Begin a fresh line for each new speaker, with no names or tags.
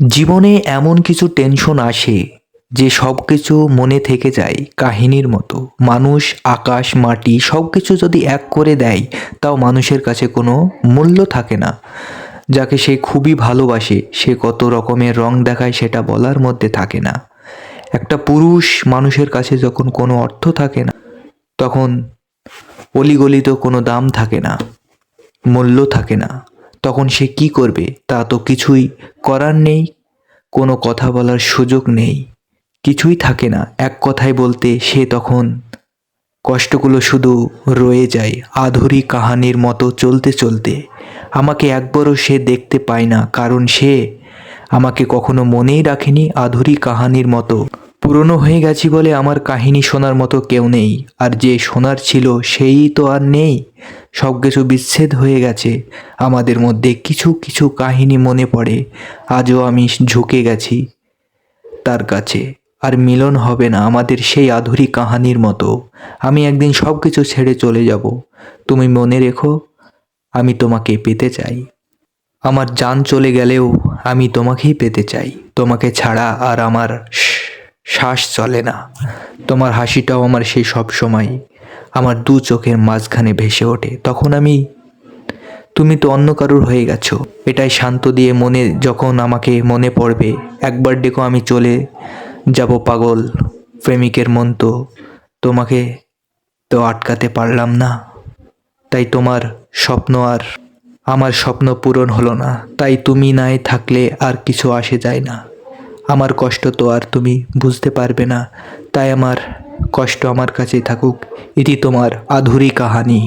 জীবনে এমন কিছু টেনশন আসে যে সব কিছু মনে থেকে যায় কাহিনীর মতো। মানুষ, আকাশ, মাটি সব কিছু যদি এক করে দেয়, তাও মানুষের কাছে কোনো মূল্য থাকে না। যাকে সে খুবই ভালোবাসে, সে কত রকমের রং দেখায় সেটা বলার মধ্যে থাকে না। একটা পুরুষ মানুষের কাছে যখন কোনো অর্থ থাকে না, তখন অলিগলিতেও কোনো দাম থাকে না, মূল্য থাকে না। তখন সে কি করবে তা তো কিছুই করার নেই, কোনো কথা বলার সুযোগ নেই। কিছুই থাকে না, এক কথায় বলতে সে তখন কষ্টগুলো শুধু রয়ে যায় আধুরি কাহানির মতো চলতে চলতে। আমাকে একবারও সে দেখতে পায় না, কারণ সে আমাকে কখনো মনেই রাখেনি আধুরি কাহানির মতো। পুরনো হয়ে গেছি বলে আমার কাহিনী শোনার মতো কেউ নেই, আর যে শোনার ছিল সেই তো আর নেই। সব কিছু বিচ্ছেদ হয়ে গেছে, আমাদের মধ্যে কিছু কিছু কাহিনী মনে পড়ে, আজও আমি ঝুঁকে গেছি তার কাছে, আর মিলন হবে না আমাদের সেই আধুরি কাহানির মতো। আমি একদিন সব কিছু ছেড়ে চলে যাব। তুমি মনে রেখো, আমি তোমাকে পেতে চাই। আমার জান চলে গেলেও আমি তোমাকেই পেতে চাই। তোমাকে ছাড়া আর আমার শ্বাস চলে না। তোমার হাসিটাও আমার সেই সব সময়, আমার দু চোখের মাঝখানে ভেসে ওঠে। তখন আমি, তুমি তো অন্য কারুর হয়ে গেছো। এটাই শান্ত দিয়ে মনে, যখন আমাকে মনে পড়বে, একবার ডেকো আমি চলে যাব পাগল প্রেমিকের মন তো, তোমাকে তো আটকাতে পারলাম না। তাই তোমার স্বপ্ন আর আমার স্বপ্ন পূরণ হলো না। তাই তুমি নাই থাকলে আর কিছু আসে যায় না। আমার কষ্ট তো আর তুমি বুঝতে পারবে না। তাই আমার কষ্ট আমার কাছেই থাকুক, এটি তোমার আধুরি কাহানি।